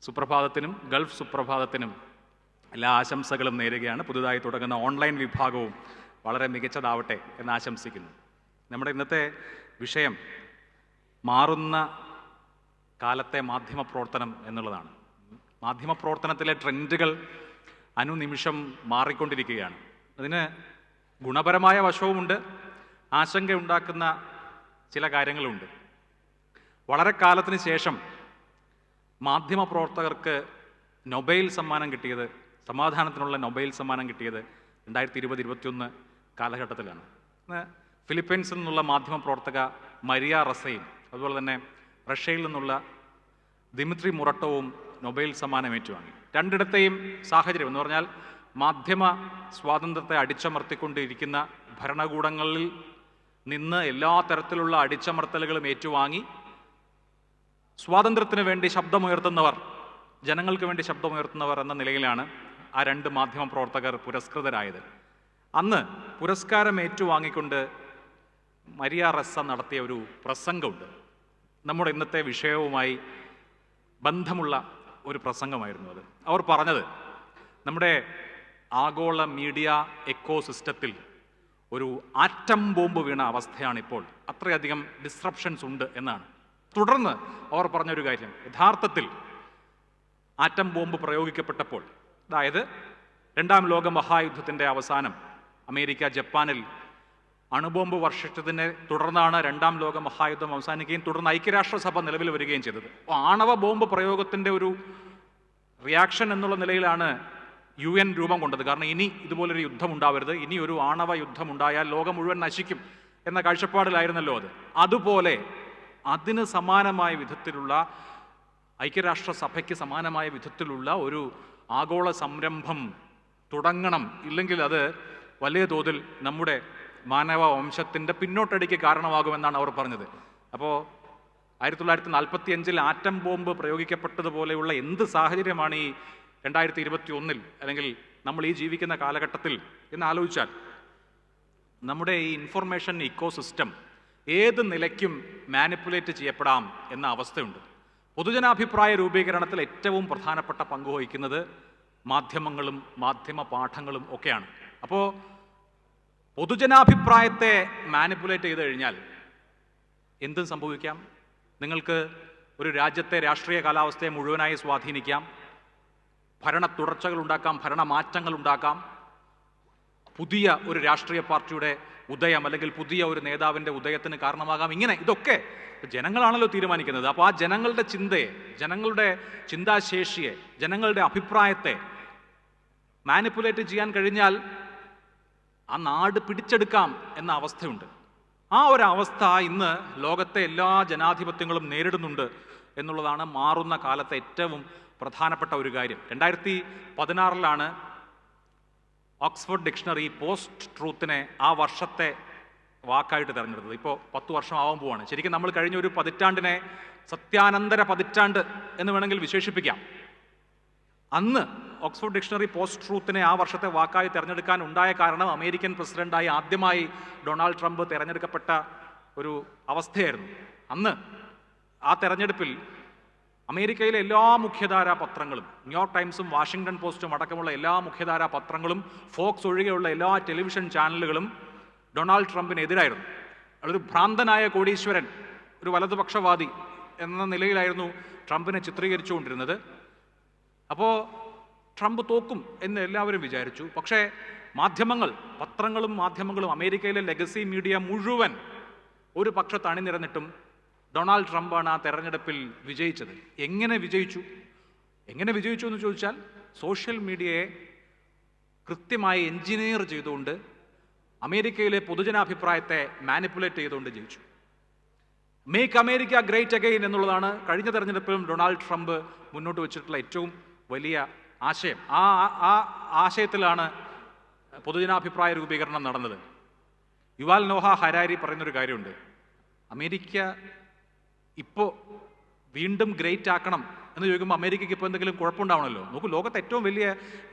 സുപ്രഭാതത്തിനും Gulf സുപ്രഭാതത്തിനും എല്ലാ ആശംസകളും നേരുകയാണ്. പുതുതായി തുടങ്ങുന്ന ഓൺലൈൻ വിഭാഗവും വളരെ മികച്ചതാവട്ടെ എന്ന് ആശംസിക്കുന്നു. നമ്മുടെ ഇന്നത്തെ വിഷയം മാറുന്ന കാലത്തെ മാധ്യമ പ്രവർത്തനം എന്നുള്ളതാണ്. മാധ്യമ പ്രവർത്തനത്തിലെ ട്രെൻഡുകൾ അനുനിമിഷം മാറിക്കൊണ്ടിരിക്കുകയാണ്. അതിന് ഗുണപരമായ വശവുമുണ്ട്. ആശങ്കയുണ്ടാക്കുന്ന ചില കാര്യങ്ങളുണ്ട്. വളരെ കാലത്തിന് ശേഷം മാധ്യമ പ്രവർത്തകർക്ക് നൊബൈൽ സമ്മാനം കിട്ടിയത് സമാധാനത്തിനുള്ള നൊബൈൽ സമ്മാനം കിട്ടിയത് രണ്ടായിരത്തി ഇരുപത് ഇരുപത്തിയൊന്ന് കാലഘട്ടത്തിലാണ്. ഫിലിപ്പീൻസിൽ നിന്നുള്ള മാധ്യമ പ്രവർത്തക മരിയ റസയും അതുപോലെ തന്നെ റഷ്യയിൽ നിന്നുള്ള ദിമിത്രി മുറട്ടവും നൊബൈൽ സമ്മാനം ഏറ്റുവാങ്ങി. രണ്ടിടത്തെയും സാഹചര്യം എന്ന് പറഞ്ഞാൽ മാധ്യമ സ്വാതന്ത്ര്യത്തെ അടിച്ചമർത്തിക്കൊണ്ടിരിക്കുന്ന ഭരണകൂടങ്ങളിൽ നിന്ന് എല്ലാ തരത്തിലുള്ള അടിച്ചമർത്തലുകളും ഏറ്റുവാങ്ങി സ്വാതന്ത്ര്യത്തിന് വേണ്ടി ശബ്ദമുയർത്തുന്നവർ ജനങ്ങൾക്ക് വേണ്ടി ശബ്ദമുയർത്തുന്നവർ എന്ന നിലയിലാണ് ആ രണ്ട് മാധ്യമ പ്രവർത്തകർ പുരസ്കൃതരായത്. അന്ന് പുരസ്കാരം ഏറ്റുവാങ്ങിക്കൊണ്ട് മരിയ റസ്സ നടത്തിയ ഒരു പ്രസംഗമുണ്ട്. നമ്മുടെ ഇന്നത്തെ വിഷയവുമായി ബന്ധമുള്ള ഒരു പ്രസംഗമായിരുന്നു അത്. അവർ പറഞ്ഞത് നമ്മുടെ ആഗോള മീഡിയ എക്കോ സിസ്റ്റത്തിൽ ഒരു ആറ്റം ബോംബ് വീണ അവസ്ഥയാണ് ഇപ്പോൾ അത്രയധികം ഡിസ്ട്രപ്ഷൻസ് ഉണ്ട് എന്നാണ്. തുടർന്ന് അവർ പറഞ്ഞൊരു കാര്യം. യഥാർത്ഥത്തിൽ ആറ്റം ബോംബ് പ്രയോഗിക്കപ്പെട്ടപ്പോൾ അതായത് രണ്ടാം ലോക മഹായുദ്ധത്തിന്റെ അവസാനം അമേരിക്ക ജപ്പാനിൽ അണുബോംബ് വർഷിച്ചതിനെ തുടർന്നാണ് രണ്ടാം ലോക മഹായുദ്ധം അവസാനിക്കുകയും തുടർന്ന് ഐക്യരാഷ്ട്രസഭ നിലവിൽ വരികയും ചെയ്തത്. ആണവ ബോംബ് പ്രയോഗത്തിന്റെ ഒരു റിയാക്ഷൻ എന്നുള്ള നിലയിലാണ് യു എൻ രൂപം കൊണ്ടത്. കാരണം ഇനി ഇതുപോലൊരു യുദ്ധം ഉണ്ടാവരുത്. ഇനി ഒരു ആണവ യുദ്ധം ഉണ്ടായാൽ ലോകം മുഴുവൻ നശിക്കും എന്ന കാഴ്ചപ്പാടിലായിരുന്നല്ലോ അത്. അതുപോലെ അതിന് സമാനമായ വിധത്തിലുള്ള ഐക്യരാഷ്ട്രസഭയ്ക്ക് സമാനമായ വിധത്തിലുള്ള ഒരു ആഗോള സംരംഭം തുടങ്ങണം. ഇല്ലെങ്കിൽ അത് വലിയ തോതിൽ നമ്മുടെ മാനവ വംശത്തിന്റെ പിന്നോട്ടടിക്ക് കാരണമാകുമെന്നാണ് അവർ പറഞ്ഞത്. അപ്പോൾ ആയിരത്തി തൊള്ളായിരത്തി നാൽപ്പത്തി അഞ്ചിൽ ആറ്റം ബോംബ് പ്രയോഗിക്കപ്പെട്ടതുപോലെയുള്ള എന്ത് സാഹചര്യമാണ് ഈ രണ്ടായിരത്തി ഇരുപത്തി ഒന്നിൽ അല്ലെങ്കിൽ നമ്മൾ ഈ ജീവിക്കുന്ന കാലഘട്ടത്തിൽ? എന്ന് ആലോചിച്ചാൽ നമ്മുടെ ഈ ഇൻഫർമേഷൻ ഇക്കോ സിസ്റ്റം ഏത് നിലയ്ക്കും മാനിപ്പുലേറ്റ് ചെയ്യപ്പെടാം എന്ന അവസ്ഥയുണ്ട്. പൊതുജനാഭിപ്രായ രൂപീകരണത്തിൽ ഏറ്റവും പ്രധാനപ്പെട്ട പങ്ക് വഹിക്കുന്നത് മാധ്യമങ്ങളും മാധ്യമ പാഠങ്ങളും ഒക്കെയാണ്. അപ്പോൾ പൊതുജനാഭിപ്രായത്തെ മാനിപ്പുലേറ്റ് ചെയ്ത് കഴിഞ്ഞാൽ എന്തും സംഭവിക്കാം. നിങ്ങൾക്ക് ഒരു രാജ്യത്തെ രാഷ്ട്രീയ കാലാവസ്ഥയെ മുഴുവനായി സ്വാധീനിക്കാം. ഭരണ തുടർച്ചകൾ ഉണ്ടാക്കാം ഭരണമാറ്റങ്ങൾ ഉണ്ടാക്കാം. പുതിയ ഒരു രാഷ്ട്രീയ പാർട്ടിയുടെ ഉദയം അല്ലെങ്കിൽ പുതിയ ഒരു നേതാവിന്റെ ഉദയത്തിന് കാരണമാകാം. ഇങ്ങനെ ഇതൊക്കെ ജനങ്ങളാണല്ലോ തീരുമാനിക്കുന്നത്. അപ്പോൾ ആ ജനങ്ങളുടെ ചിന്തയെ ജനങ്ങളുടെ ചിന്താശേഷിയെ ജനങ്ങളുടെ അഭിപ്രായത്തെ മാനിപ്പുലേറ്റ് ചെയ്യാൻ കഴിഞ്ഞാൽ ആ നാട് പിടിച്ചെടുക്കാം എന്ന അവസ്ഥയുണ്ട്. ആ ഒരു അവസ്ഥ ഇന്ന് ലോകത്തെ എല്ലാ ജനാധിപത്യങ്ങളും നേരിടുന്നുണ്ട് എന്നുള്ളതാണ് മാറുന്ന കാലത്തെ ഏറ്റവും പ്രധാനപ്പെട്ട ഒരു കാര്യം. രണ്ടായിരത്തി പതിനാറിലാണ് ഓക്സ്ഫോർഡ് ഡിക്ഷണറി പോസ്റ്റ് ട്രൂത്തിനെ ആ വർഷത്തെ വാക്കായിട്ട് തിരഞ്ഞെടുത്തത്. ഇപ്പോൾ പത്ത് വർഷം ആവാൻ പോവാണ്. ശരിക്കും നമ്മൾ കഴിഞ്ഞ ഒരു പതിറ്റാണ്ടിനെ സത്യാനന്തര പതിറ്റാണ്ട് എന്ന് വേണമെങ്കിൽ വിശേഷിപ്പിക്കാം. അന്ന് ഓക്സ്ഫോർഡ് ഡിക്ഷണറി പോസ്റ്റ് ട്രൂത്തിനെ ആ വർഷത്തെ വാക്കായി തിരഞ്ഞെടുക്കാൻ ഉണ്ടായ കാരണം അമേരിക്കൻ പ്രസിഡന്റായി ആദ്യമായി ഡൊണാൾഡ് ട്രംപ് തിരഞ്ഞെടുക്കപ്പെട്ട ഒരു അവസ്ഥയായിരുന്നു. അന്ന് ആ തെരഞ്ഞെടുപ്പിൽ അമേരിക്കയിലെ എല്ലാ മുഖ്യധാരാ പത്രങ്ങളും ന്യൂയോർക്ക് ടൈംസും വാഷിംഗ്ടൺ പോസ്റ്റും അടക്കമുള്ള എല്ലാ മുഖ്യധാരാ പത്രങ്ങളും ഫോക്സ് ഒഴികെയുള്ള എല്ലാ ടെലിവിഷൻ ചാനലുകളും ഡൊണാൾഡ് ട്രംപിനെതിരായിരുന്നു. അതൊരു ഭ്രാന്തനായ കോടീശ്വരൻ ഒരു വലതുപക്ഷവാദി എന്ന നിലയിലായിരുന്നു ട്രംപിനെ ചിത്രീകരിച്ചുകൊണ്ടിരുന്നത്. അപ്പോൾ ട്രംപ് തോക്കും എന്ന് എല്ലാവരും വിചാരിച്ചു. പക്ഷേ മാധ്യമങ്ങൾ പത്രങ്ങളും മാധ്യമങ്ങളും അമേരിക്കയിലെ ലെഗസി മീഡിയ മുഴുവൻ ഒരു പക്ഷത്ത് അണിനിരന്നിട്ടും ഡൊണാൾഡ് ട്രംപാണ് ആ തെരഞ്ഞെടുപ്പിൽ വിജയിച്ചത്. എങ്ങനെ വിജയിച്ചു? എങ്ങനെ വിജയിച്ചു എന്ന് ചോദിച്ചാൽ സോഷ്യൽ മീഡിയയെ കൃത്യമായി എഞ്ചിനീയർ ചെയ്തുകൊണ്ട് അമേരിക്കയിലെ പൊതുജനാഭിപ്രായത്തെ മാനിപ്പുലേറ്റ് ചെയ്തുകൊണ്ട് ജയിച്ചു. മേക്ക് അമേരിക്ക ഗ്രേറ്റ് അഗെയിൻ എന്നുള്ളതാണ് കഴിഞ്ഞ തെരഞ്ഞെടുപ്പിലും ഡൊണാൾഡ് ട്രംപ് മുന്നോട്ട് വെച്ചിട്ടുള്ള ഏറ്റവും വലിയ ആശയം. ആ ആ ആശയത്തിലാണ് പൊതുജനാഭിപ്രായ രൂപീകരണം നടന്നത്. യുവാൽ നോഹ ഹരാരി പറയുന്നൊരു കാര്യമുണ്ട്. അമേരിക്ക ഇപ്പോൾ വീണ്ടും ഗ്രേറ്റ് ആക്കണം എന്ന് ചോദിക്കുമ്പോൾ അമേരിക്കയ്ക്ക് ഇപ്പോൾ എന്തെങ്കിലും കുഴപ്പമുണ്ടാവണമല്ലോ നോക്കൂ ലോകത്തെ ഏറ്റവും വലിയ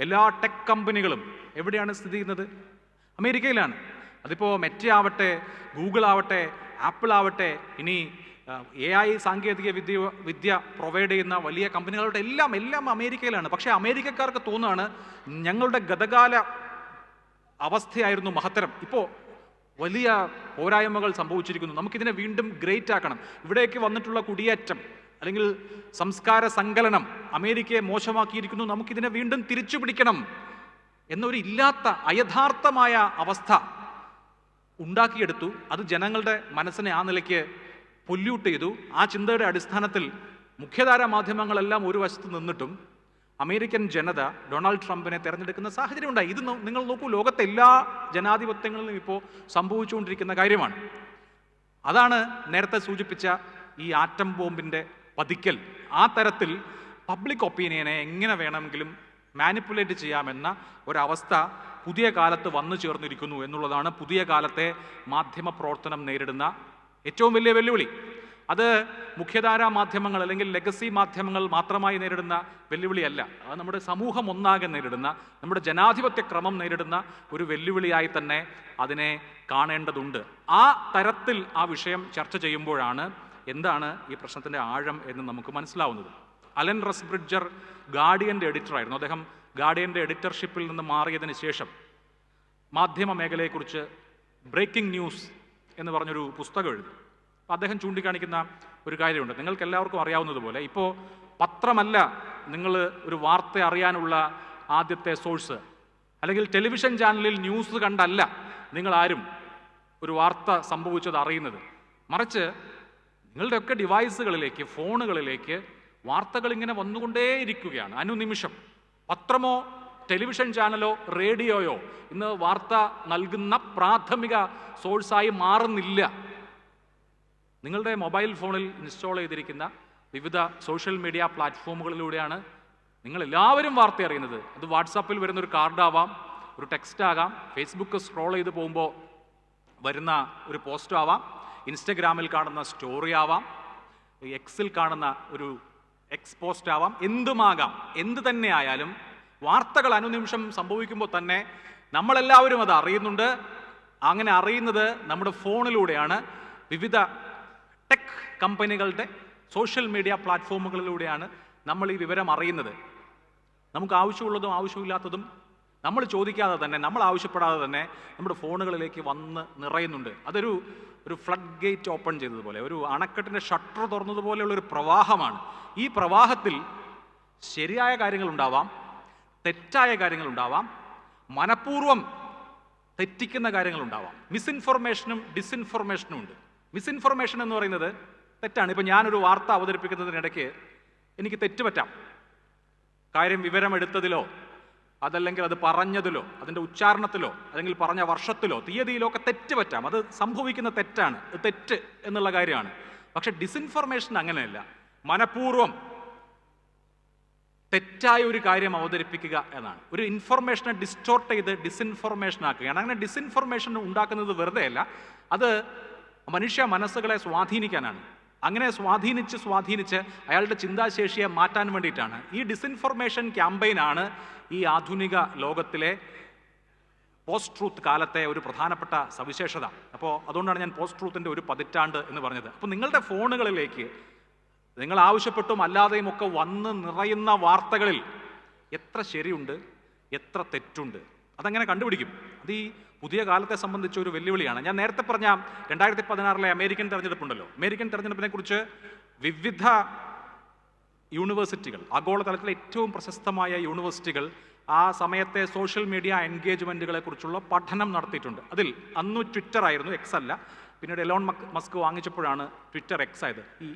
എല്ലാ ടെക് കമ്പനികളും എവിടെയാണ് സ്ഥിതി ചെയ്യുന്നത്? അമേരിക്കയിലാണ്. അതിപ്പോൾ മെറ്റ ആവട്ടെ ഗൂഗിൾ ആവട്ടെ ആപ്പിൾ ആവട്ടെ ഇനി എ ഐ സാങ്കേതിക വിദ്യ വിദ്യ പ്രൊവൈഡ് ചെയ്യുന്ന വലിയ കമ്പനികളുടെ എല്ലാം എല്ലാം അമേരിക്കയിലാണ്. പക്ഷേ അമേരിക്കക്കാർക്ക് തോന്നുകയാണ് ഞങ്ങളുടെ ഗതകാല അവസ്ഥയായിരുന്നു മഹത്തരം. ഇപ്പോൾ വലിയ പോരായ്മകൾ സംഭവിച്ചിരിക്കുന്നു. നമുക്കിതിനെ വീണ്ടും ഗ്രേറ്റ് ആക്കണം. ഇവിടേക്ക് വന്നിട്ടുള്ള കുടിയേറ്റം അല്ലെങ്കിൽ സംസ്കാര സങ്കലനം അമേരിക്കയെ മോശമാക്കിയിരിക്കുന്നു. നമുക്കിതിനെ വീണ്ടും തിരിച്ചു പിടിക്കണം എന്നൊരു ഇല്ലാത്ത അയഥാർത്ഥമായ അവസ്ഥ ഉണ്ടാക്കിയെടുത്തു. അത് ജനങ്ങളുടെ മനസ്സിനെ ആ നിലയ്ക്ക് പൊല്യൂട്ട് ചെയ്തു. ആ ചിന്തയുടെ അടിസ്ഥാനത്തിൽ മുഖ്യധാര മാധ്യമങ്ങളെല്ലാം ഒരു വശത്ത് നിന്നിട്ടും അമേരിക്കൻ ജനത ഡൊണാൾഡ് ട്രംപിനെ തെരഞ്ഞെടുക്കുന്ന സാഹചര്യം ഉണ്ടായി ഇത് നിങ്ങൾ നോക്കൂ ലോകത്തെ എല്ലാ ജനാധിപത്യങ്ങളിലും ഇപ്പോൾ സംഭവിച്ചുകൊണ്ടിരിക്കുന്ന കാര്യമാണ്. അതാണ് നേരത്തെ സൂചിപ്പിച്ച ഈ ആറ്റം ബോംബിന്റെ പതിക്കൽ. ആ തരത്തിൽ പബ്ലിക് ഒപ്പീനിയനെ എങ്ങനെ വേണമെങ്കിലും മാനിപ്പുലേറ്റ് ചെയ്യാമെന്ന ഒരവസ്ഥ പുതിയ കാലത്ത് വന്നു ചേർന്നിരിക്കുന്നു എന്നുള്ളതാണ് പുതിയ കാലത്തെ മാധ്യമ പ്രവർത്തനം നേരിടുന്ന ഏറ്റവും വലിയ വെല്ലുവിളി. അത് മുഖ്യധാരാ മാധ്യമങ്ങൾ അല്ലെങ്കിൽ ലെഗസി മാധ്യമങ്ങൾ മാത്രമായി നേരിടുന്ന വെല്ലുവിളിയല്ല. അത് നമ്മുടെ സമൂഹം ഒന്നാകെ നേരിടുന്ന നമ്മുടെ ജനാധിപത്യ ക്രമം നേരിടുന്ന ഒരു വെല്ലുവിളിയായി തന്നെ അതിനെ കാണേണ്ടതുണ്ട്. ആ തരത്തിൽ ആ വിഷയം ചർച്ച ചെയ്യുമ്പോഴാണ് എന്താണ് ഈ പ്രശ്നത്തിന്റെ ആഴം എന്ന് നമുക്ക് മനസ്സിലാവുന്നത്. അലൻ റസ് റസ്ബ്രിഡ്ജർ ഗാർഡിയന്റെ എഡിറ്ററായിരുന്നു. അദ്ദേഹം ഗാർഡിയന്റെ എഡിറ്റർഷിപ്പിൽ നിന്ന് മാറിയതിന് ശേഷം മാധ്യമ മേഖലയെക്കുറിച്ച് ബ്രേക്കിംഗ് ന്യൂസ് എന്ന് പറഞ്ഞൊരു പുസ്തകം എഴുതി. അപ്പോൾ അദ്ദേഹം ചൂണ്ടിക്കാണിക്കുന്ന ഒരു കാര്യമുണ്ട്. നിങ്ങൾക്ക് എല്ലാവർക്കും അറിയാവുന്നതുപോലെ ഇപ്പോൾ പത്രമല്ല നിങ്ങൾ ഒരു വാർത്ത അറിയാനുള്ള ആദ്യത്തെ സോഴ്സ്. അല്ലെങ്കിൽ ടെലിവിഷൻ ചാനലിൽ ന്യൂസ് കണ്ടല്ല നിങ്ങൾ ആരും ഒരു വാർത്ത സംഭവിച്ചത് അറിയുന്നത്. മറിച്ച് നിങ്ങളുടെയൊക്കെ ഡിവൈസുകളിലേക്ക് ഫോണുകളിലേക്ക് വാർത്തകൾ ഇങ്ങനെ വന്നുകൊണ്ടേയിരിക്കുകയാണ്. അനുനിമിഷം. പത്രമോ ടെലിവിഷൻ ചാനലോ റേഡിയോയോ ഇന്ന് വാർത്ത നൽകുന്ന പ്രാഥമിക സോഴ്സായി മാറുന്നില്ല. നിങ്ങളുടെ മൊബൈൽ ഫോണിൽ ഇൻസ്റ്റാൾ ചെയ്തിരിക്കുന്ന വിവിധ സോഷ്യൽ മീഡിയ പ്ലാറ്റ്ഫോമുകളിലൂടെയാണ് നിങ്ങൾ എല്ലാവരും വാർത്ത അറിയുന്നത്. അത് വാട്സാപ്പിൽ വരുന്ന ഒരു കാർഡാവാം ഒരു ടെക്സ്റ്റ് ആകാം ഫേസ്ബുക്ക് സ്ക്രോൾ ചെയ്ത് പോകുമ്പോൾ വരുന്ന ഒരു പോസ്റ്റ് ആവാം ഇൻസ്റ്റഗ്രാമിൽ കാണുന്ന സ്റ്റോറി ആവാം എക്സിൽ കാണുന്ന ഒരു എക്സ് പോസ്റ്റ് ആവാം എന്തുമാകാം എന്ത് തന്നെ ആയാലും വാർത്തകൾ അനുനിമിഷം സംഭവിക്കുമ്പോൾ തന്നെ നമ്മളെല്ലാവരും അത് അറിയുന്നുണ്ട്. അങ്ങനെ അറിയുന്നത് നമ്മുടെ ഫോണിലൂടെയാണ്. വിവിധ ടെക് കമ്പനികളുടെ സോഷ്യൽ മീഡിയ പ്ലാറ്റ്ഫോമുകളിലൂടെയാണ് നമ്മൾ ഈ വിവരം അറിയുന്നത്. നമുക്ക് ആവശ്യമുള്ളതും ആവശ്യമില്ലാത്തതും നമ്മൾ ചോദിക്കാതെ തന്നെ നമ്മൾ ആവശ്യപ്പെടാതെ തന്നെ നമ്മുടെ ഫോണുകളിലേക്ക് വന്ന് നിറയുന്നുണ്ട്. അതൊരു ഒരു ഫ്ലഡ് ഗേറ്റ് ഓപ്പൺ ചെയ്തതുപോലെ ഒരു അണക്കെട്ടിന്റെ ഷട്ടർ തുറന്നതുപോലെയുള്ള ഒരു പ്രവാഹമാണ്. ഈ പ്രവാഹത്തിൽ ശരിയായ കാര്യങ്ങളുണ്ടാവാം തെറ്റായ കാര്യങ്ങളുണ്ടാവാം മനഃപൂർവം തെറ്റിക്കുന്ന കാര്യങ്ങളുണ്ടാവാം. മിസ്ഇൻഫർമേഷനും ഡിസ്ഇൻഫർമേഷനും ഉണ്ട്. മിസ്ഇൻഫർമേഷൻ എന്ന് പറയുന്നത് തെറ്റാണ്. ഇപ്പം ഞാനൊരു വാർത്ത അവതരിപ്പിക്കുന്നതിനിടയ്ക്ക് എനിക്ക് തെറ്റുപറ്റാം. കാര്യം വിവരമെടുത്തതിലോ അതല്ലെങ്കിൽ അത് പറഞ്ഞതിലോ അതിന്റെ ഉച്ചാരണത്തിലോ അല്ലെങ്കിൽ പറഞ്ഞ വർഷത്തിലോ തീയതിയിലോ ഒക്കെ തെറ്റ് പറ്റാം അത് സംഭവിക്കുന്ന തെറ്റാണ്. തെറ്റ് എന്നുള്ള കാര്യമാണ്. പക്ഷെ ഡിസ്ഇൻഫർമേഷൻ അങ്ങനെയല്ല. മനഃപൂർവം തെറ്റായ ഒരു കാര്യം അവതരിപ്പിക്കുക എന്നാണ്. ഒരു ഇൻഫർമേഷനെ ഡിസ്റ്റോർട്ട് ചെയ്ത് ഡിസ്ഇൻഫർമേഷൻ ആക്കുകയാണ്. അങ്ങനെ ഡിസ്ഇൻഫർമേഷൻ ഉണ്ടാക്കുന്നത് വെറുതെയല്ല. അത് മനുഷ്യ മനസ്സുകളെ സ്വാധീനിക്കാനാണ്. അങ്ങനെ സ്വാധീനിച്ച് സ്വാധീനിച്ച് അയാളുടെ ചിന്താശേഷിയെ മാറ്റാൻ വേണ്ടിയിട്ടാണ്. ഈ ഡിസ്ഇൻഫർമേഷൻ ക്യാമ്പയിനാണ് ഈ ആധുനിക ലോകത്തിലെ പോസ്റ്റ് ട്രൂത്ത് കാലത്തെ ഒരു പ്രധാനപ്പെട്ട സവിശേഷത. അപ്പോൾ അതുകൊണ്ടാണ് ഞാൻ പോസ്റ്റ് ട്രൂത്തിന്റെ ഒരു പതിറ്റാണ്ട് എന്ന് പറഞ്ഞത്. അപ്പോൾ നിങ്ങളുടെ ഫോണുകളിലേക്ക് നിങ്ങൾ ആവശ്യപ്പെട്ടും അല്ലാതെയും ഒക്കെ വന്ന് നിറയുന്ന വാർത്തകളിൽ എത്ര ശരിയുണ്ട് എത്ര തെറ്റുണ്ട് അതങ്ങനെ കണ്ടുപിടിക്കും. അത് ഈ പുതിയ കാലത്തെ സംബന്ധിച്ച് ഒരു വെല്ലുവിളിയാണ്. ഞാൻ നേരത്തെ പറഞ്ഞ രണ്ടായിരത്തി പതിനാറിലെ അമേരിക്കൻ തെരഞ്ഞെടുപ്പുണ്ടല്ലോ. അമേരിക്കൻ തെരഞ്ഞെടുപ്പിനെ കുറിച്ച് വിവിധ യൂണിവേഴ്സിറ്റികൾ ആഗോളതലത്തിലെ ഏറ്റവും പ്രശസ്തമായ യൂണിവേഴ്സിറ്റികൾ ആ സമയത്തെ സോഷ്യൽ മീഡിയ എൻഗേജ്മെന്റുകളെ കുറിച്ചുള്ള പഠനം നടത്തിയിട്ടുണ്ട്. അതിൽ അന്ന് ട്വിറ്റർ ആയിരുന്നു എക്സ് അല്ല. പിന്നീട് എലോൺ മക് മസ്ക് വാങ്ങിച്ചപ്പോഴാണ് ട്വിറ്റർ എക്സ് ആയത്. ഈ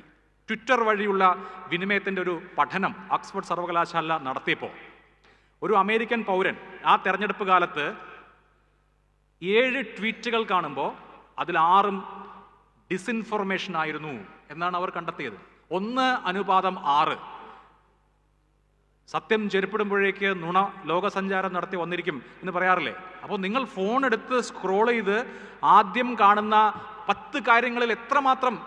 ട്വിറ്റർ വഴിയുള്ള വിനിമയത്തിന്റെ ഒരു പഠനം ഓക്സ്ഫോർഡ് സർവകലാശാല നടത്തിയപ്പോൾ ഒരു അമേരിക്കൻ പൗരൻ ആ തെരഞ്ഞെടുപ്പ് കാലത്ത് ഏഴ് ട്വീറ്റുകൾ കാണുമ്പോൾ അതിൽ ആറും ഡിസ്ഇൻഫർമേഷൻ ആയിരുന്നു എന്നാണ് അവർ കണ്ടെത്തിയത്. ഒന്ന് അനുപാതം ആറ്. സത്യം ചെരുപ്പിടുമ്പോഴേക്ക് നുണ ലോകസഞ്ചാരം നടത്തി വന്നിരിക്കും എന്ന് പറയാറില്ലേ? അപ്പോൾ നിങ്ങൾ ഫോൺ എടുത്ത് സ്ക്രോൾ ചെയ്ത് ആദ്യം കാണുന്ന പത്ത് കാര്യങ്ങളിൽ എത്രമാത്രം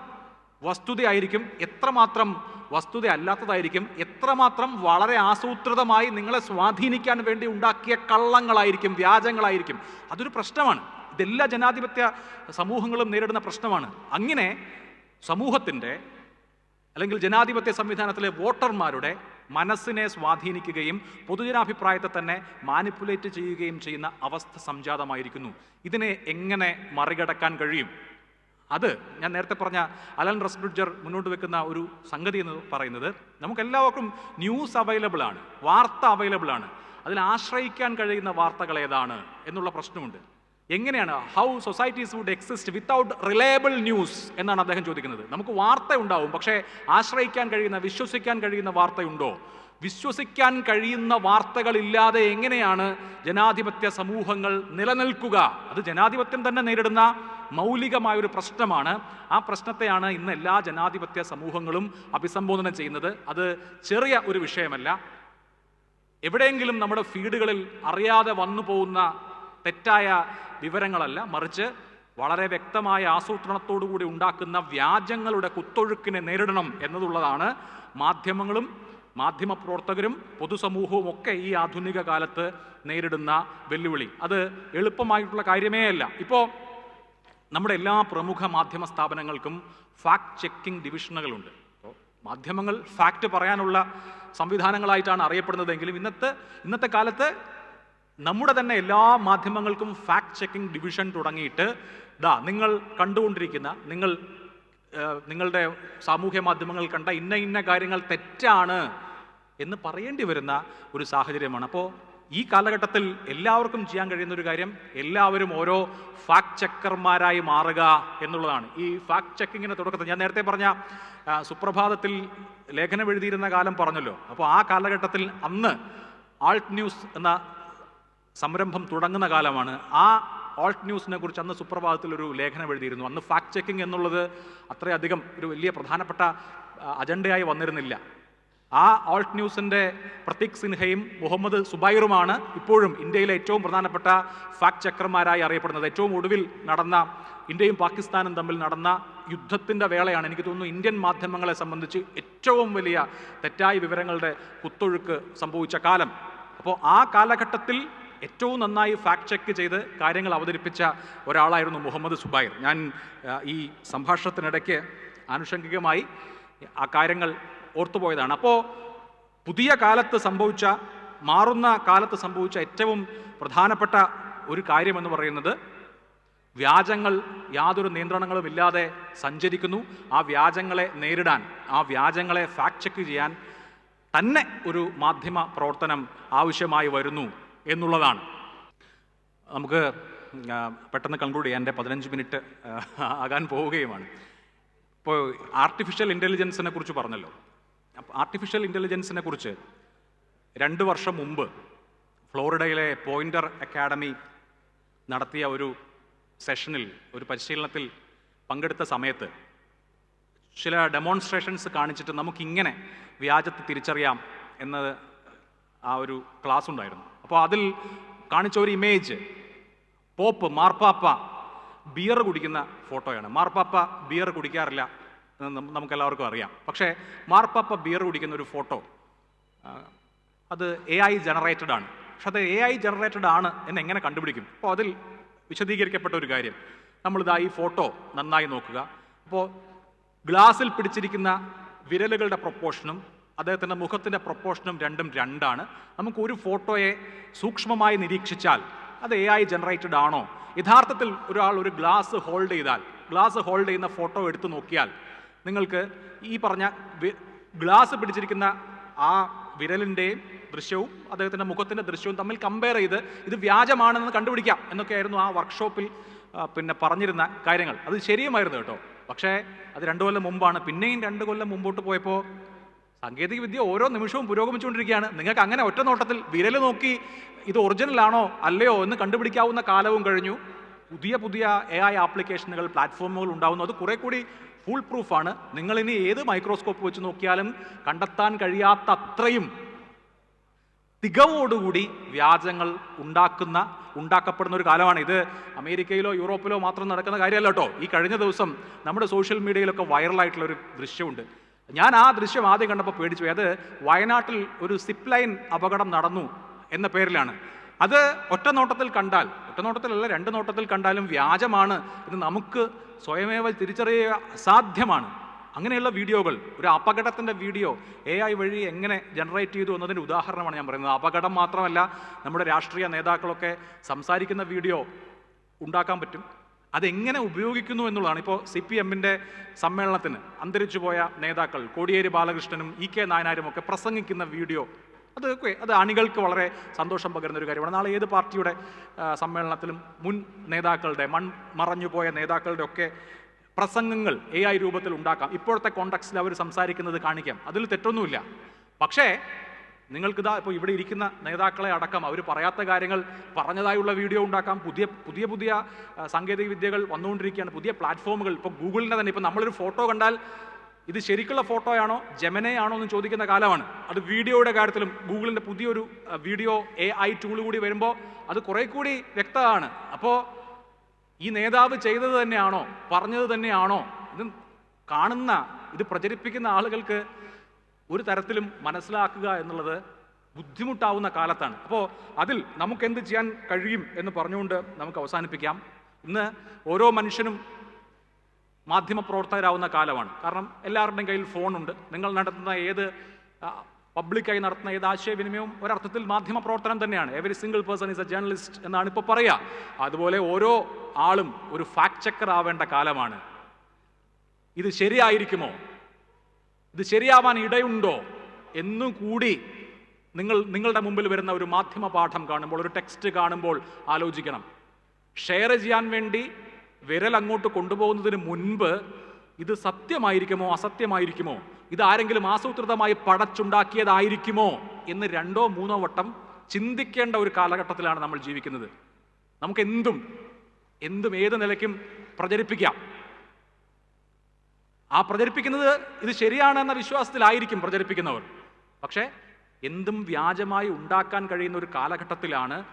വസ്തുതയായിരിക്കും എത്രമാത്രം വസ്തുത അല്ലാത്തതായിരിക്കും എത്രമാത്രം വളരെ ആസൂത്രിതമായി നിങ്ങളെ സ്വാധീനിക്കാൻ വേണ്ടി ഉണ്ടാക്കിയ കള്ളങ്ങളായിരിക്കും വ്യാജങ്ങളായിരിക്കും. അതൊരു പ്രശ്നമാണ്. ഇതെല്ലാ ജനാധിപത്യ സമൂഹങ്ങളും നേരിടുന്ന പ്രശ്നമാണ്. അങ്ങനെ സമൂഹത്തിന്റെ അല്ലെങ്കിൽ ജനാധിപത്യ സംവിധാനത്തിലെ വോട്ടർമാരുടെ മനസ്സിനെ സ്വാധീനിക്കുകയും പൊതുജനാഭിപ്രായത്തെ തന്നെ മാനിപ്പുലേറ്റ് ചെയ്യുകയും ചെയ്യുന്ന അവസ്ഥ സംജാതമായിരിക്കുന്നു. ഇതിനെ എങ്ങനെ മറികടക്കാൻ കഴിയും? അത് ഞാൻ നേരത്തെ പറഞ്ഞ അലൻ റസ്ബ്രിഡ്ജർ മുന്നോട്ട് വെക്കുന്ന ഒരു സംഗതി എന്ന് പറയുന്നത് നമുക്കെല്ലാവർക്കും ന്യൂസ് അവൈലബിൾ ആണ് വാർത്ത അവൈലബിൾ ആണ്. അതിൽ ആശ്രയിക്കാൻ കഴിയുന്ന വാർത്തകൾ ഏതാണ് എന്നുള്ള പ്രശ്നമുണ്ട്. എങ്ങനെയാണ്? How societies would exist without reliable news എന്നാണ് അദ്ദേഹം ചോദിക്കുന്നത്. നമുക്ക് വാർത്ത ഉണ്ടാവും പക്ഷേ ആശ്രയിക്കാൻ കഴിയുന്ന വിശ്വസിക്കാൻ കഴിയുന്ന വാർത്തയുണ്ടോ വിശ്വസിക്കാൻ കഴിയുന്ന വാർത്തകളില്ലാതെ എങ്ങനെയാണ് ജനാധിപത്യ സമൂഹങ്ങൾ നിലനിൽക്കുക? അത് ജനാധിപത്യം തന്നെ നേരിടുന്ന മൗലികമായ ഒരു പ്രശ്നമാണ്. ആ പ്രശ്നത്തെയാണ് ഇന്ന് എല്ലാ ജനാധിപത്യ സമൂഹങ്ങളും അഭിസംബോധന ചെയ്യുന്നത്. അത് ചെറിയ ഒരു വിഷയമല്ല. എവിടെയെങ്കിലും നമ്മുടെ ഫീഡുകളിൽ അറിയാതെ വന്നു പോകുന്ന തെറ്റായ വിവരങ്ങളല്ല മറിച്ച് വളരെ വ്യക്തമായ ആസൂത്രണത്തോടുകൂടി ഉണ്ടാക്കുന്ന വ്യാജങ്ങളുടെ കുത്തൊഴുക്കിനെ നേരിടണം എന്നതുള്ളതാണ് മാധ്യമങ്ങളും മാധ്യമപ്രവർത്തകരും പൊതുസമൂഹവും ഒക്കെ ഈ ആധുനിക കാലത്ത് നേരിടുന്ന വെല്ലുവിളി. അത് എളുപ്പമായിട്ടുള്ള കാര്യമേ അല്ല. ഇപ്പോൾ നമ്മുടെ എല്ലാ പ്രമുഖ മാധ്യമ സ്ഥാപനങ്ങൾക്കും ഫാക്ട് ചെക്കിംഗ് ഡിവിഷനുകളുണ്ട് മാധ്യമങ്ങൾ ഫാക്ട് പറയാനുള്ള സംവിധാനങ്ങളായിട്ടാണ് അറിയപ്പെടുന്നതെങ്കിലും ഇന്നത്തെ ഇന്നത്തെ കാലത്ത് നമ്മുടെ തന്നെ എല്ലാ മാധ്യമങ്ങൾക്കും ഫാക്ട് ചെക്കിംഗ് ഡിവിഷൻ തുടങ്ങിയിട്ട് ദാ നിങ്ങൾ കണ്ടുകൊണ്ടിരിക്കുന്ന നിങ്ങൾ നിങ്ങളുടെ സാമൂഹ്യ മാധ്യമങ്ങൾ കണ്ട ഇന്ന ഇന്ന കാര്യങ്ങൾ തെറ്റാണ് എന്ന് പറയേണ്ടി വരുന്ന ഒരു സാഹചര്യമാണ്. അപ്പോൾ ഈ കാലഘട്ടത്തിൽ എല്ലാവർക്കും ചെയ്യാൻ കഴിയുന്ന ഒരു കാര്യം എല്ലാവരും ഓരോ ഫാക്ട് ചെക്കർമാരായി മാറുക എന്നുള്ളതാണ്. ഈ ഫാക്ട് ചെക്കിങ്ങിന്റെ തുടക്കത്തിൽ ഞാൻ നേരത്തെ പറഞ്ഞ സുപ്രഭാതത്തിൽ ലേഖനം എഴുതിയിരുന്ന കാലം പറഞ്ഞല്ലോ. അപ്പോൾ ആ കാലഘട്ടത്തിൽ അന്ന് ആൾട്ട് ന്യൂസ് എന്ന സംരംഭം തുടങ്ങുന്ന കാലമാണ്. ആ ഓൾട്ട് ന്യൂസിനെ കുറിച്ച് അന്ന് സുപ്രഭാതത്തിൽ ഒരു ലേഖനം എഴുതിയിരുന്നു. അന്ന് ഫാക്ട് ചെക്കിംഗ് എന്നുള്ളത് അത്രയധികം ഒരു വലിയ പ്രധാനപ്പെട്ട അജണ്ടയായി വന്നിരുന്നില്ല. ആ ഓൾട്ട് ന്യൂസിന്റെ പ്രതീക് സിൻഹയും മുഹമ്മദ് സുബൈറുമാണ് ഇപ്പോഴും ഇന്ത്യയിലെ ഏറ്റവും പ്രധാനപ്പെട്ട ഫാക്ട് ചെക്കർമാരായി അറിയപ്പെടുന്നത്. ഏറ്റവും ഒടുവിൽ നടന്ന ഇന്ത്യയും പാകിസ്ഥാനും തമ്മിൽ നടന്ന യുദ്ധത്തിന്റെ വേളയാണ്. എനിക്ക് തോന്നുന്നു ഇന്ത്യൻ മാധ്യമങ്ങളെ സംബന്ധിച്ച് ഏറ്റവും വലിയ തെറ്റായ വിവരങ്ങളുടെ കുത്തൊഴുക്ക് സംഭവിച്ച കാലം. അപ്പോൾ ആ കാലഘട്ടത്തിൽ ഏറ്റവും നന്നായി ഫാക്ട് ചെക്ക് ചെയ്ത് കാര്യങ്ങൾ അവതരിപ്പിച്ച ഒരാളായിരുന്നു മുഹമ്മദ് സുബൈർ. ഞാൻ ഈ സംഭാഷണത്തിനിടയ്ക്ക് ആനുഷംഗികമായി ആ കാര്യങ്ങൾ ഓർത്തുപോയതാണ്. അപ്പോൾ പുതിയ കാലത്ത് സംഭവിച്ച മാറുന്ന കാലത്ത് സംഭവിച്ച ഏറ്റവും പ്രധാനപ്പെട്ട ഒരു കാര്യമെന്ന് പറയുന്നത് വ്യാജങ്ങൾ യാതൊരു നിയന്ത്രണങ്ങളും ഇല്ലാതെ സഞ്ചരിക്കുന്നു. ആ വ്യാജങ്ങളെ നേരിടാൻ ആ വ്യാജങ്ങളെ ഫാക്ട് ചെക്ക് ചെയ്യാൻ തന്നെ ഒരു മാധ്യമ പ്രവർത്തനം ആവശ്യമായി വരുന്നു എന്നുള്ളതാണ്. നമുക്ക് പെട്ടെന്ന് കൺക്ലൂഡ് ചെയ്യാൻ എന്റെ പതിനഞ്ച് മിനിറ്റ് ആകാൻ പോവുകയുമാണ്. ഇപ്പോൾ ആർട്ടിഫിഷ്യൽ ഇന്റലിജൻസിനെ കുറിച്ച് പറഞ്ഞല്ലോ. ആർട്ടിഫിഷ്യൽ ഇന്റലിജൻസിനെ കുറിച്ച് രണ്ട് വർഷം മുമ്പ് ഫ്ലോറിഡയിലെ പോയിന്റർ അക്കാഡമി നടത്തിയ ഒരു സെഷനിൽ ഒരു പരിശീലനത്തിൽ പങ്കെടുത്ത സമയത്ത് ചില ഡെമോൺസ്ട്രേഷൻസ് കാണിച്ചിട്ട് നമുക്കിങ്ങനെ വ്യാജത്തെ തിരിച്ചറിയാം എന്നത് ആ ഒരു ക്ലാസ് ഉണ്ടായിരുന്നു. അപ്പോൾ അതിൽ കാണിച്ച ഒരു ഇമേജ് പോപ്പ് മാർപ്പാപ്പ ബിയർ കുടിക്കുന്ന ഫോട്ടോയാണ് മാർപ്പാപ്പ ബിയർ കുടിക്കാറില്ല. എന്ന് നമുക്കെല്ലാവർക്കും അറിയാം. പക്ഷേ മാർപ്പാപ്പ ബിയർ കുടിക്കുന്ന ഒരു ഫോട്ടോ അത് എ ഐ ജനറേറ്റഡ് ആണ്. പക്ഷെ അത് എ ഐ ജനറേറ്റഡ് ആണ് എന്ന് എങ്ങനെ കണ്ടുപിടിക്കും? അപ്പോൾ അതിൽ വിശദീകരിക്കപ്പെട്ട ഒരു കാര്യം. നമ്മളിതാ ഈ ഫോട്ടോ നന്നായി നോക്കുക. അപ്പോൾ ഗ്ലാസ്സിൽ പിടിച്ചിരിക്കുന്ന വിരലുകളുടെ പ്രൊപ്പോഷനും അദ്ദേഹത്തിന്റെ മുഖത്തിന്റെ പ്രൊപ്പോഷനും രണ്ടും രണ്ടാണ്. നമുക്ക് ഒരു ഫോട്ടോയെ സൂക്ഷ്മമായി നിരീക്ഷിച്ചാൽ അത് എ ഐ ജനറേറ്റഡ് ആണോ? യഥാർത്ഥത്തിൽ ഒരാൾ ഒരു ഗ്ലാസ് ഹോൾഡ് ചെയ്താൽ ഗ്ലാസ് ഹോൾഡ് ചെയ്യുന്ന ഫോട്ടോ എടുത്തു നോക്കിയാൽ നിങ്ങൾക്ക് ഈ പറഞ്ഞ ഗ്ലാസ് പിടിച്ചിരിക്കുന്ന ആ വിരലിന്റെയും ദൃശ്യവും അദ്ദേഹത്തിന്റെ മുഖത്തിന്റെ ദൃശ്യവും തമ്മിൽ കമ്പയർ ചെയ്ത് ഇത് വ്യാജമാണെന്ന് കണ്ടുപിടിക്കാം എന്നൊക്കെയായിരുന്നു ആ വർക്ക്ഷോപ്പിൽ പിന്നെ പറഞ്ഞിരുന്ന കാര്യങ്ങൾ. അത് ശരിയുമായിരുന്നു കേട്ടോ. പക്ഷേ അത് രണ്ടു കൊല്ലം മുമ്പാണ്. പിന്നെയും രണ്ട് കൊല്ലം മുമ്പോട്ട് പോയപ്പോൾ സാങ്കേതിക വിദ്യ ഓരോ നിമിഷവും പുരോഗമിച്ചുകൊണ്ടിരിക്കുകയാണ്. നിങ്ങൾക്ക് അങ്ങനെ ഒറ്റ നോട്ടത്തിൽ വിരൽ നോക്കി ഇത് ഒറിജിനൽ ആണോ അല്ലയോ എന്ന് കണ്ടുപിടിക്കാവുന്ന കാലവും കഴിഞ്ഞു. പുതിയ പുതിയ എ ഐ ആപ്ലിക്കേഷനുകൾ പ്ലാറ്റ്ഫോമുകൾ ഉണ്ടാവുന്നു. അത് കുറെ കൂടി ഫുൾ പ്രൂഫാണ് നിങ്ങൾ ഇനി ഏത് മൈക്രോസ്കോപ്പ് വെച്ച് നോക്കിയാലും കണ്ടെത്താൻ കഴിയാത്ത അത്രയും തികവോടുകൂടി വ്യാജങ്ങൾ ഉണ്ടാക്കുന്ന ഉണ്ടാക്കപ്പെടുന്ന ഒരു കാലമാണ്. ഇത് അമേരിക്കയിലോ യൂറോപ്പിലോ മാത്രം നടക്കുന്ന കാര്യമല്ല കേട്ടോ. ഈ കഴിഞ്ഞ ദിവസം നമ്മുടെ സോഷ്യൽ മീഡിയയിലൊക്കെ വൈറലായിട്ടുള്ള ഒരു ദൃശ്യമുണ്ട്. ഞാൻ ആ ദൃശ്യം ആദ്യം കണ്ടപ്പോൾ പേടിച്ചു അത് വയനാട്ടിൽ ഒരു സിപ്പ് ലൈൻ അപകടം നടന്നു എന്ന പേരിലാണ്. അത് ഒറ്റ നോട്ടത്തിൽ കണ്ടാൽ ഒറ്റ നോട്ടത്തിലല്ല രണ്ട് നോട്ടത്തിൽ കണ്ടാലും വ്യാജമാണ് ഇത് നമുക്ക് സ്വയമേവ തിരിച്ചറിയുക അസാധ്യമാണ്. അങ്ങനെയുള്ള വീഡിയോകൾ ഒരു അപകടത്തിന്റെ വീഡിയോ എ ഐ വഴി എങ്ങനെ ജനറേറ്റ് ചെയ്തു എന്നതിന്റെ ഉദാഹരണമാണ് ഞാൻ പറയുന്നത്. അപകടം മാത്രമല്ല നമ്മുടെ രാഷ്ട്രീയ നേതാക്കളൊക്കെ സംസാരിക്കുന്ന വീഡിയോ ഉണ്ടാക്കാൻ പറ്റും. അതെങ്ങനെ ഉപയോഗിക്കുന്നു എന്നുള്ളതാണ്. ഇപ്പോൾ സി പി എമ്മിന്റെ സമ്മേളനത്തിന് അന്തരിച്ചു പോയ നേതാക്കൾ കോടിയേരി ബാലകൃഷ്ണനും ഇ കെ നായനാരും ഒക്കെ പ്രസംഗിക്കുന്ന വീഡിയോ അത് ഒക്കെ അത് അണികൾക്ക് വളരെ സന്തോഷം പകരുന്ന ഒരു കാര്യമാണ്. നാളെ ഏത് പാർട്ടിയുടെ സമ്മേളനത്തിലും മുൻ നേതാക്കളുടെ മൺ മറഞ്ഞുപോയ നേതാക്കളുടെ ഒക്കെ പ്രസംഗങ്ങൾ എ ഐ രൂപത്തിൽ ഉണ്ടാക്കാം. ഇപ്പോഴത്തെ കോണ്ടക്സ്റ്റിൽ അവർ സംസാരിക്കുന്നത് കാണിക്കാം. അതിൽ തെറ്റൊന്നുമില്ല. പക്ഷേ നിങ്ങൾക്കിതാ ഇപ്പോൾ ഇവിടെ ഇരിക്കുന്ന നേതാക്കളെ അടക്കം അവർ പറയാത്ത കാര്യങ്ങൾ പറഞ്ഞതായുള്ള വീഡിയോ ഉണ്ടാക്കാം. പുതിയ പുതിയ പുതിയ സാങ്കേതിക വിദ്യകൾ വന്നുകൊണ്ടിരിക്കുകയാണ്. പുതിയ പ്ലാറ്റ്ഫോമുകൾ ഇപ്പോൾ ഗൂഗിളിന്റെ തന്നെ ഇപ്പോൾ നമ്മളൊരു ഫോട്ടോ കണ്ടാൽ ഇത് ശരിക്കുള്ള ഫോട്ടോയാണോ ജമനയാണോ എന്ന് ചോദിക്കുന്ന കാലമാണ്. അത് വീഡിയോയുടെ കാര്യത്തിലും ഗൂഗിളിന്റെ പുതിയൊരു വീഡിയോ എ ഐ ടൂൾ കൂടി വരുമ്പോൾ അത് കുറെ കൂടി വ്യക്തമാണ്. അപ്പോൾ ഈ നേതാവ് ചെയ്തത് തന്നെയാണോ പറഞ്ഞത് തന്നെയാണോ ഇത് കാണുന്ന ഇത് പ്രചരിപ്പിക്കുന്ന ആളുകൾക്ക് ഒരു തരത്തിലും മനസ്സിലാക്കുക എന്നുള്ളത് ബുദ്ധിമുട്ടാവുന്ന കാലത്താണ്. അപ്പോൾ അതിൽ നമുക്ക് എന്ത് ചെയ്യാൻ കഴിയും എന്ന് പറഞ്ഞുകൊണ്ട് നമുക്ക് അവസാനിപ്പിക്കാം. ഇന്ന് ഓരോ മനുഷ്യനും മാധ്യമപ്രവർത്തകരാവുന്ന കാലമാണ്. കാരണം എല്ലാവരുടെയും കയ്യിൽ ഫോണുണ്ട്. നിങ്ങൾ നടത്തുന്ന ഏത് പബ്ലിക്കായി നടത്തുന്ന ഏത് ആശയവിനിമയവും ഒരർത്ഥത്തിൽ മാധ്യമപ്രവർത്തനം തന്നെയാണ്. Every single person is a journalist എന്നാണ് ഇപ്പോൾ പറയുക അതുപോലെ ഓരോ ആളും ഒരു ഫാക്ട് ചെക്കർ ആവേണ്ട കാലമാണ്. ഇത് ശരിയായിരിക്കുമോ? ഇത് ശരിയാവാൻ ഇടയുണ്ടോ? എന്നും കൂടി നിങ്ങൾ നിങ്ങളുടെ മുമ്പിൽ വരുന്ന ഒരു മാധ്യമ പാഠം കാണുമ്പോൾ ഒരു ടെക്സ്റ്റ് കാണുമ്പോൾ ആലോചിക്കണം. ഷെയർ ചെയ്യാൻ വേണ്ടി വിരൽ അങ്ങോട്ട് കൊണ്ടുപോകുന്നതിന് മുൻപ് ഇത് സത്യമായിരിക്കുമോ അസത്യമായിരിക്കുമോ? ഇത് ആരെങ്കിലും ആസൂത്രിതമായി പടച്ചുണ്ടാക്കിയതായിരിക്കുമോ എന്ന് രണ്ടോ മൂന്നോ വട്ടം ചിന്തിക്കേണ്ട ഒരു കാലഘട്ടത്തിലാണ് നമ്മൾ ജീവിക്കുന്നത്. നമുക്ക് എന്തും എന്തും ഏത് നിലയ്ക്കും പ്രചരിപ്പിക്കാം. ആ പ്രചരിപ്പിക്കുന്നത് ഇത് ശരിയാണ് എന്ന വിശ്വാസത്തിലായിരിക്കും പ്രചരിപ്പിക്കുന്നവർ. പക്ഷേ എന്തും വ്യാജമായി ഉണ്ടാക്കാൻ കഴിയുന്ന ഒരു കാലഘട്ടത്തിലാണ്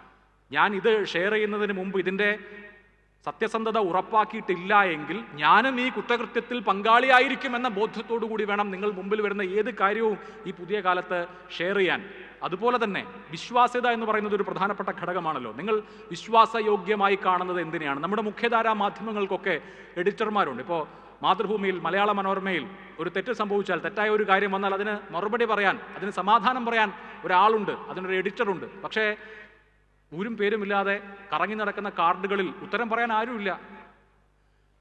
ഞാൻ ഇത് ഷെയർ ചെയ്യുന്നതിന് മുമ്പ് ഇതിന്റെ സത്യസന്ധത ഉറപ്പാക്കിയിട്ടില്ല എങ്കിൽ ഞാനും ഈ കുറ്റകൃത്യത്തിൽ പങ്കാളിയായിരിക്കും എന്ന ബോധ്യത്തോടു കൂടി വേണം നിങ്ങൾ മുമ്പിൽ വരുന്ന ഏത് കാര്യവും ഈ പുതിയ കാലത്ത് ഷെയർ ചെയ്യാൻ. അതുപോലെ തന്നെ വിശ്വാസ്യത എന്ന് പറയുന്നത് ഒരു പ്രധാനപ്പെട്ട ഘടകമാണല്ലോ. നിങ്ങൾ വിശ്വാസയോഗ്യമായി കാണുന്നത് എന്തിനെയാണ്? നമ്മുടെ മുഖ്യധാരാ മാധ്യമങ്ങൾക്കൊക്കെ എഡിറ്റർമാരുണ്ട് ഇപ്പോൾ മാതൃഭൂമിയിൽ മലയാള മനോരമയിൽ ഒരു തെറ്റ് സംഭവിച്ചാൽ തെറ്റായ ഒരു കാര്യം വന്നാൽ അതിന് മറുപടി പറയാൻ അതിന് സമാധാനം പറയാൻ ഒരാളുണ്ട് അതിനൊരു എഡിറ്ററുണ്ട് പക്ഷേ ഊരും പേരുമില്ലാതെ കറങ്ങി നടക്കുന്ന കാർഡുകളിൽ ഉത്തരം പറയാൻ ആരുമില്ല.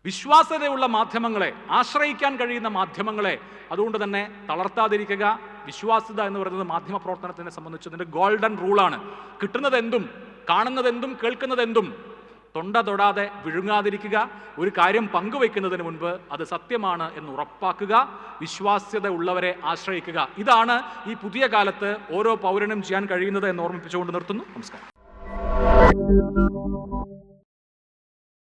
വിശ്വാസ്യതയുള്ള മാധ്യമങ്ങളെ ആശ്രയിക്കാൻ കഴിയുന്ന മാധ്യമങ്ങളെ അതുകൊണ്ട് തന്നെ തളർത്താതിരിക്കുക വിശ്വാസ്യത എന്ന് പറയുന്നത് മാധ്യമ പ്രവർത്തനത്തിനെ സംബന്ധിച്ചതിന്റെ ഗോൾഡൻ റൂളാണ്. കിട്ടുന്നതെന്തും കാണുന്നതെന്തും കേൾക്കുന്നതെന്തും തൊണ്ട തൊടാതെ വിഴുങ്ങാതിരിക്കുക ഒരു കാര്യം പങ്കുവെക്കുന്നതിന് മുൻപ് അത് സത്യമാണ് എന്ന് ഉറപ്പാക്കുക വിശ്വാസ്യത ഉള്ളവരെ ആശ്രയിക്കുക. ഇതാണ് ഈ പുതിയ കാലത്ത് ഓരോ പൗരനും ചെയ്യാൻ കഴിയുന്നത് എന്ന് ഓർമ്മിപ്പിച്ചുകൊണ്ട് നിർത്തുന്നു. നമസ്കാരം. Thank you.